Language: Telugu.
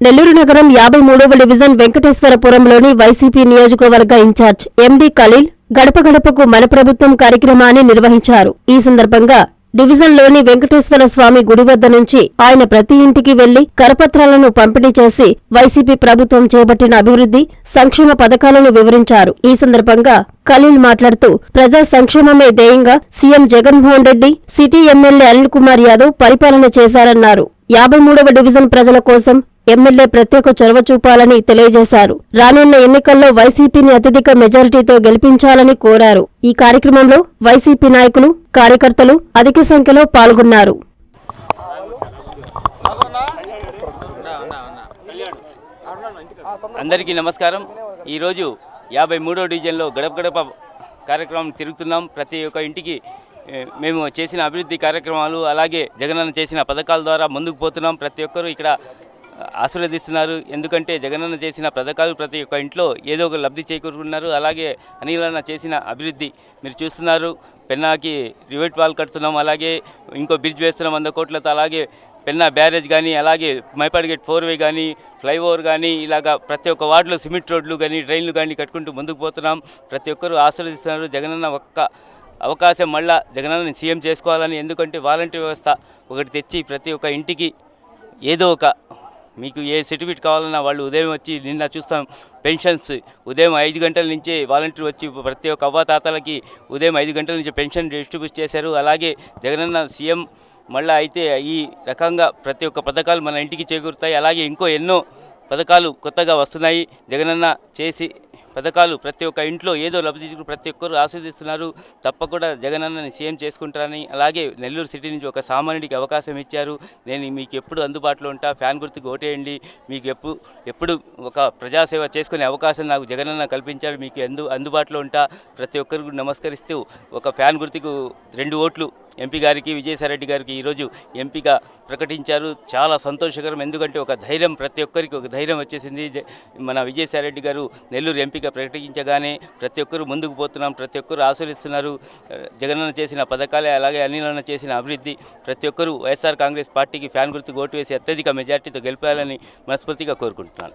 నెల్లూరు నగరం యాభై మూడవ డివిజన్ వెంకటేశ్వరపురంలోని వైసీపీ నియోజకవర్గ ఇన్ఛార్జ్ ఎండి ఖలీల్ గడప గడపకు మన ప్రభుత్వం కార్యక్రమాన్ని నిర్వహించారు. ఈ సందర్భంగా డివిజన్లోని వెంకటేశ్వర స్వామి గుడి వద్ద నుంచి ఆయన ప్రతి ఇంటికి వెళ్ళి కరపత్రాలను పంపిణీ చేసి వైసీపీ ప్రభుత్వం చేపట్టిన అభివృద్ధి సంక్షేమ పథకాలను వివరించారు. ఈ సందర్భంగా ఖలీల్ మాట్లాడుతూ ప్రజా సంక్షేమమే ధ్యేయంగా CM Jaganmohan Reddy city MLA Anil Kumar Yadav పరిపాలన చేశారన్నారు. యాభై మూడవ డివిజన్ ప్రజల కోసం ఎమ్మెల్యే ప్రత్యేక చొరవ చూపాలని తెలియజేశారు. రానున్న ఎన్నికల్లో వైసీపీని అత్యధిక మెజారిటీతో గెలిపించాలని కోరారు. ఈ కార్యక్రమంలో వైసీపీ నాయకులు కార్యకర్తలు అధిక సంఖ్యలో పాల్గొన్నారు. అందరికీ నమస్కారం. ఈరోజు యాభై మూడో డివిజన్లో గడప గడప కార్యక్రమం తిరుగుతున్నాం. ప్రతి ఒక్క ఇంటికి మేము చేసిన అభివృద్ధి కార్యక్రమాలు అలాగే జగనన్న చేసిన పథకాల ద్వారా ముందుకు పోతున్నాం. ప్రతి ఒక్కరూ ఇక్కడ ఆశీర్వదిస్తున్నారు. ఎందుకంటే జగనన్న చేసిన పథకాలు ప్రతి ఒక్క ఇంట్లో ఏదో ఒక లబ్ధి చేకూరుకున్నారు అలాగే అనిలన్న చేసిన అభివృద్ధి మీరు చూస్తున్నారు. పెన్నాకి రివెట్ వాల్ కడుతున్నాం. అలాగే ఇంకో బ్రిడ్జ్ వేస్తున్నాం వంద కోట్లతో. అలాగే పెన్నా బ్యారేజ్ కానీ అలాగే మైపాడిగేట్ ఫోర్ వే కానీ ఫ్లైఓవర్ కానీ ఇలాగా ప్రతి ఒక్క వార్డులో సిమెంట్ రోడ్లు కానీ డ్రైన్లు కానీ కట్టుకుంటూ ముందుకు పోతున్నాం. ప్రతి ఒక్కరూ ఆశీర్వదిస్తున్నారు. జగనన్న ఒక్క అవకాశం మళ్ళా జగనన్నని సీఎం చేసుకోవాలని. ఎందుకంటే వాలంటీర్ వ్యవస్థ ఒకటి తెచ్చి ప్రతి ఒక్క ఇంటికి ఏదో ఒక మీకు ఏ సర్టిఫికేట్ కావాలన్నా వాళ్ళు ఉదయం వచ్చి నిన్న చూస్తాం పెన్షన్స్. ఉదయం ఐదు గంటల నుంచే వాలంటీర్ వచ్చి ప్రతి ఒక్క అవ్వాతాతలకి ఉదయం ఐదు గంటల నుంచి పెన్షన్ డిస్ట్రిబ్యూట్ చేశారు. అలాగే జగనన్న సీఎం మళ్ళీ అయితే ఈ రకంగా ప్రతి ఒక్క పథకాలు మన ఇంటికి చేకూరుతాయి. అలాగే ఇంకో ఎన్నో పథకాలు కొత్తగా వస్తున్నాయి. జగనన్న చేసి పథకాలు ప్రతి ఒక్క ఇంట్లో ఏదో లబ్ధి ప్రతి ఒక్కరు ఆస్వాదిస్తున్నారు తప్పకుండా జగనన్నని సీఎం చేసుకుంటారని అలాగే నెల్లూరు సిటీ నుంచి ఒక సామాన్యుడికి అవకాశం ఇచ్చారు. నేను మీకు ఎప్పుడు అందుబాటులో ఉంటా ఫ్యాన్ గుర్తుకు ఓటేయండి. మీకు ఎప్పుడు ఎప్పుడు ఒక ప్రజాసేవ చేసుకునే అవకాశం నాకు జగనన్న కల్పించారు మీకు అందు అందుబాటులో ఉంటా. ప్రతి ఒక్కరికి నమస్కరిస్తూ ఒక ఫ్యాన్ గుర్తుకు రెండు ఓట్లు ఎంపీ గారికి విజయసాయిరెడ్డి గారికి ఈరోజు ఎంపీగా ప్రకటించారు. చాలా సంతోషకరం. ఎందుకంటే ఒక ధైర్యం ప్రతి ఒక్కరికి ఒక ధైర్యం వచ్చేసింది. మన విజయసాయిరెడ్డి గారు నెల్లూరు ఎంపీగా ప్రకటించగానే ప్రతి ఒక్కరు ముందుకు పోతున్నాం. ప్రతి ఒక్కరు ఆశీర్వదిస్తున్నారు. జగనన్న చేసిన పథకాలే అలాగే అనిలన్న చేసిన అభివృద్ధి ప్రతి ఒక్కరూ వైఎస్ఆర్ కాంగ్రెస్ పార్టీకి ఫ్యాన్ గుర్తుకు ఓటు వేసి అత్యధిక మెజార్టీతో గెలిపాలని మనస్ఫూర్తిగా కోరుకుంటున్నాను.